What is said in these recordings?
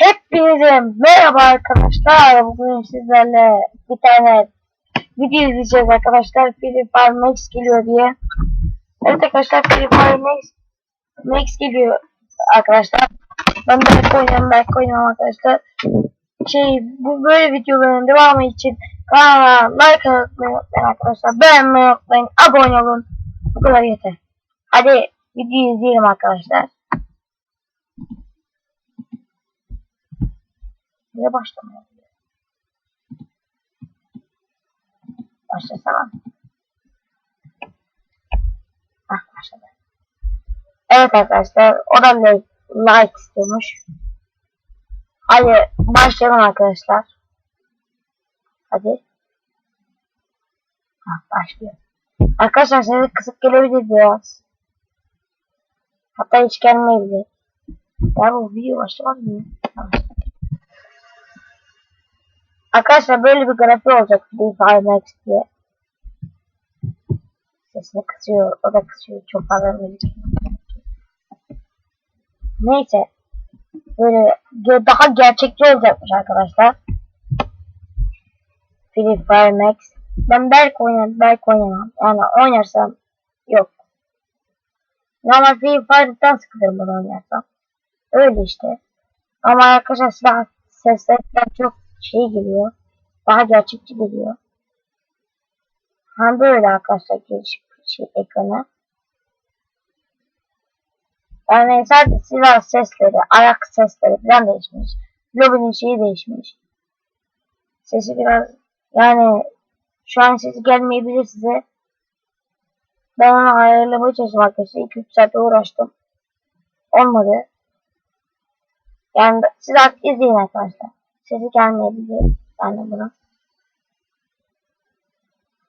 Hepinize merhaba arkadaşlar. Bugün sizlerle bir tane video izleyeceğiz arkadaşlar. Free Fire Max geliyor diye. Evet arkadaşlar Free Fire Max, Max geliyor arkadaşlar. Ben belki oynuyorum belki oynamam arkadaşlar. Şey bu böyle videoların devamı için kanala like atmayı unutmayın arkadaşlar. Beğenmeyi unutmayın. Abone olun. Bu kadar yeter. Hadi videoyu izleyelim arkadaşlar. Niye başlamıyor? Başlasana. Hah başladı. Evet arkadaşlar o da like, istiyormuş. Hadi başlayalım arkadaşlar. Hadi. Hah başlıyor. Arkadaşlar size kısık gelebilir biraz. Hatta hiç gelmeyebilir. Ya bu video başlamadı mı? Tamam. Arkadaşlar böyle bir grafiği olacak Fire Max diye. Sesini kısıyor, o da kısıyor. Çok fazla müzik. Neyse. Böyle daha gerçekçi olacakmış arkadaşlar. Free Fire Max. Ben belki oynarım, belki oynamam. Yani oynarsam yok. Normal Free Fire'dan sıkılırım bunu oynarsam. Öyle işte. Ama arkadaşlar silah seslerinden çok şey geliyor. Daha gerçekçi geliyor. Hem böyle arkadaşlar giriş şey, ekranı. Yani sadece silah sesleri, ayak sesleri falan değişmiş. Lobinin şeyi değişmiş. Sesi biraz yani şu an sesi gelmeyebilir size. Ben onu ayarlamaya çalıştım arkadaşlar. 2-3 saat uğraştım. Olmadı. Yani siz artık izleyin arkadaşlar. Sesi gelmeyebilir. Yani bunu.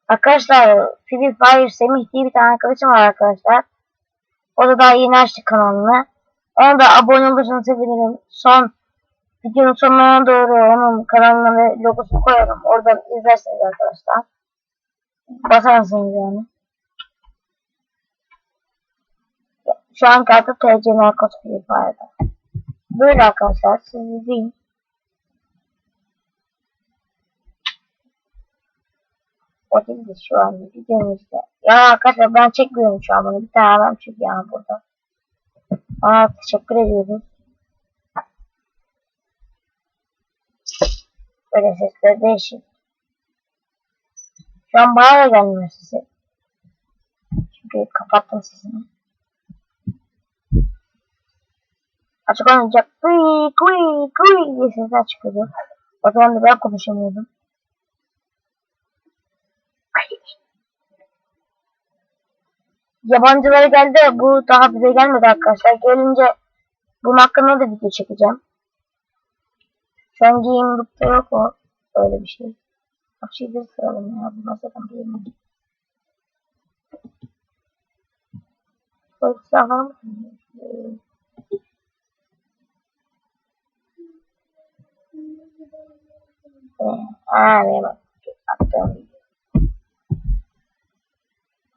Arkadaşlar Free Fire Semih diye bir tane arkadaşım var arkadaşlar. O da daha yeni açtı kanalını. Ona da abone olursanız sevinirim. Son videonun sonuna doğru onun kanalına ve logosunu koyarım. Oradan izlersiniz arkadaşlar. Basarsınız yani. Şu an kartı TC Narcos Free Fire'da. Böyle arkadaşlar siz izleyin. O değil de şu an videomuzda. Ya arkadaşlar ben çekmiyorum şu an bunu. Bir tane adam çekiyor yani burada. Ona teşekkür ediyoruz. Böyle sesler değişik. Şu an bana da gelmiyor sesi. Çünkü kapattım sesini. Açık olunca kuy kuy kuy diye sesler çıkıyordu. O zaman da ben konuşamıyordum. Yabancılara geldi. Bu daha bize gelmedi arkadaşlar. Gelince bunun hakkında da video çekeceğim. Şu an giyim look'ta yok o. Öyle bir şey. Bak şeyleri sıralım ya. Bu masadan bir yerim. Böyle silahlar mı? Ee, Aa, benim attığım video.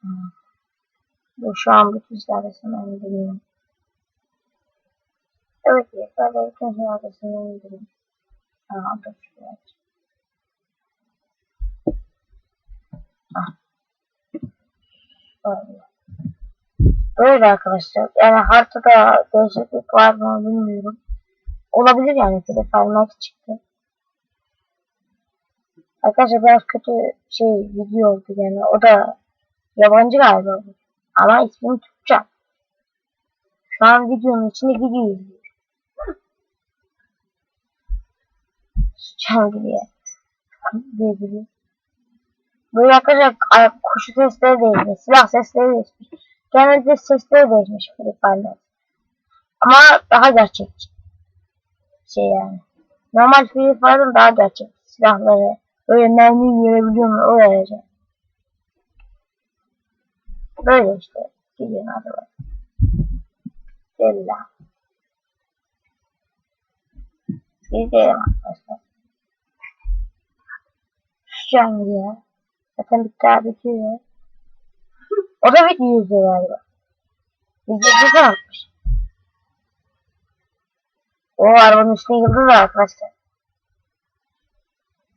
Hmm. Bu şu an bütün silahlarını indiriyorum. Evet, yukarıda bütün silahlarını indiriyorum. Aa, dur şuraya. Ah. Böyle. Böyle arkadaşlar. Yani haritada değişiklik var mı bilmiyorum. Olabilir yani. Telefonlar çıktı. Arkadaşlar biraz kötü şey video oldu yani. O da yabancı galiba. Ama ismim Türkçe. Şu an videonun içinde video izliyor. Sıçan gibi ya. Böyle arkadaşlar ay- kuşu sesleri değişmiş. Silah sesleri değişmiş. Genelde sesleri değişmiş Free. Ama daha gerçekçi. Şey yani. Normal Free daha gerçek. Silahları. Böyle mermiyi görebiliyor mu? O derece. Böyle işte. Gidiyor hadi bak. Bismillah. İzleyelim arkadaşlar. Şu an gidiyor. Zaten bitti abi bitiyor. O da video izliyor galiba. Video güzel atmış. O arabanın üstüne yıldız var arkadaşlar.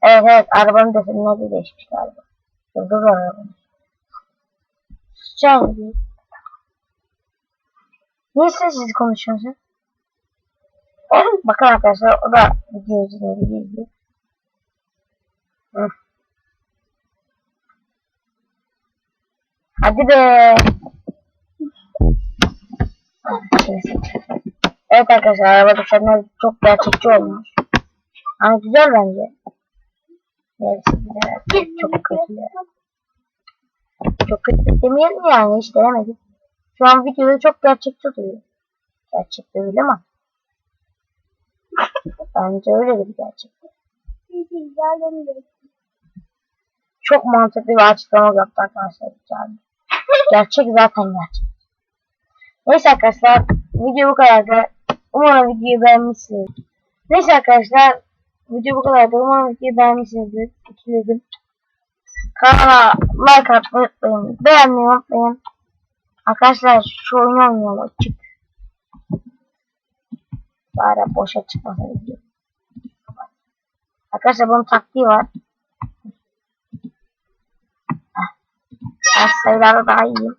Evet evet arabanın desenleri de değişmiş galiba. Yıldız var arabanın. Sıçan gibi. Niye sessiz konuşuyorsun? Bakın arkadaşlar o da video. Hı. Hadi be. Evet arkadaşlar araba desenler çok gerçekçi olmuş. Ama güzel bence. Güzel. Çok kötü ya. Çok kötü demeyelim yani hiç denemedik. Şu an videoda çok gerçekçi duruyor. Gerçekte öyle mi? Bence öyle bir gerçekte. Çok mantıklı bir açıklama yaptı arkadaşlar. Yani. Gerçek zaten gerçek. Neyse arkadaşlar video bu kadardı. Umarım videoyu beğenmişsiniz. Neyse arkadaşlar video bu kadardı. Umarım videoyu beğenmişsinizdir. İkiledim. Kanala like atmayı unutmayın. Beğenmeyi unutmayın. Arkadaşlar şu oyunu oynayalım. Açık. Bari boşa çıkmasa video. Arkadaşlar bunun taktiği var. Ben sayılarda daha iyiyim.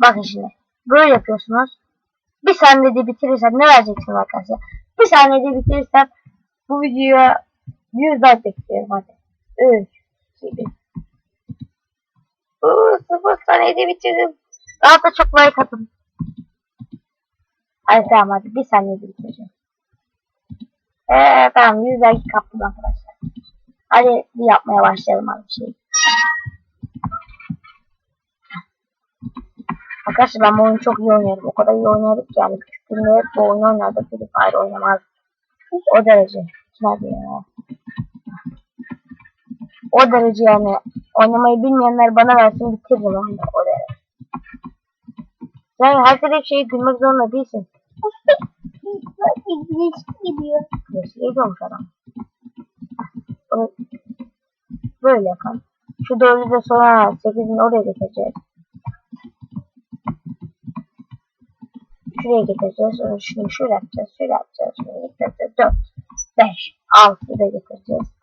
Bakın şimdi. Böyle yapıyorsunuz. Bir saniyede bitirirsen ne vereceksiniz arkadaşlar? Bir saniyede bitirirsen bu videoya 100 like bekliyorum hadi. 3, 2, 1. Uuu 0 saniyede bitirdim. Daha da çok like atın. Hadi tamam hadi bir saniyede bitireceğim. Eee tamam 100 like kaptım arkadaşlar. Hadi bir yapmaya başlayalım abi şey. Arkadaşlar ben bu oyunu çok iyi oynarım. O kadar iyi oynarım ki yani küçüklüğümde hep bu oyunu oynardım. Free Fire oynamaz. O derece. Nerede ya? O derece yani. Oynamayı bilmeyenler bana versin bitiririm da o derece. Yani her türlü şeyi gülmek zorunda değilsin. İngiliz gidiyor. Neyse geliyormuş adam. Böyle yapalım. Şu dördü de sonra sekizini oraya getireceğiz. Şuraya getireceğiz. Sonra şunu şöyle yapacağız. Şöyle yapacağız. Şöyle getireceğiz. Dört, beş, altı da getireceğiz.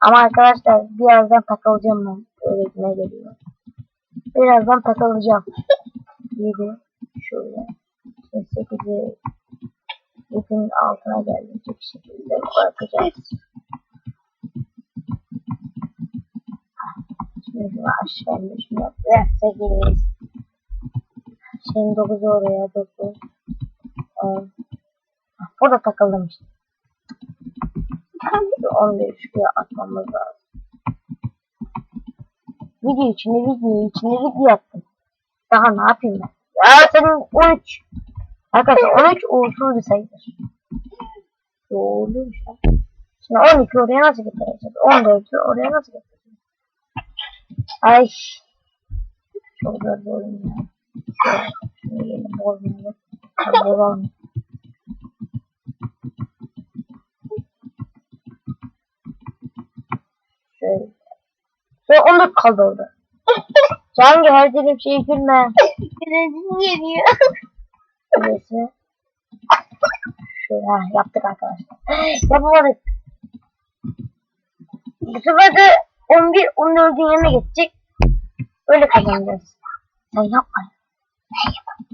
Ama arkadaşlar birazdan takılacağım ben. Öğretime geliyor. Birazdan takılacağım. Yedi. Şöyle. Şimdi sekizi. Yedinin altına gelecek şekilde bırakacağız. Şimdi şunu aşağı. Şunu yapacağız. Sekiz. Şimdi 9 oraya 9 10 Burada takıldım işte. 11 şuraya atmamız lazım. Video içinde video içinde video attım. Daha ne yapayım ben? Ya senin 13 Arkadaşlar 13 uğursuz bir sayıdır. Doğruymuş ya. Şimdi 12 oraya nasıl getireceğiz? 14'ü oraya nasıl getireceğiz? Ay. Çok zor bir oyun ya. Şunu yeni bozmayalım. Bozalım. Sonra 14 kaldı orada. Cangi her dediğim şeyi gülme. Birazını yemiyor. Neyse. Şöyle ha, yaptık arkadaşlar. Yapamadık. Bu sefer de 11 14'ün yanına geçecek. Öyle kazanacağız. Sen yapma. Ben yaparım.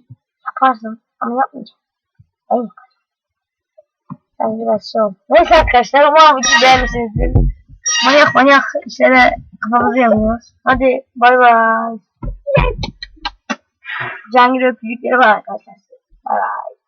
Yaparsın ama yapmayacaksın. Ben yaparım. Sen biraz şey ol. Neyse arkadaşlar umarım video beğenmişsinizdir manyak manyak işlere kafamızı yanıyoruz. Hadi bay bay. Cangir öpücükleri var arkadaşlar. Bay bay.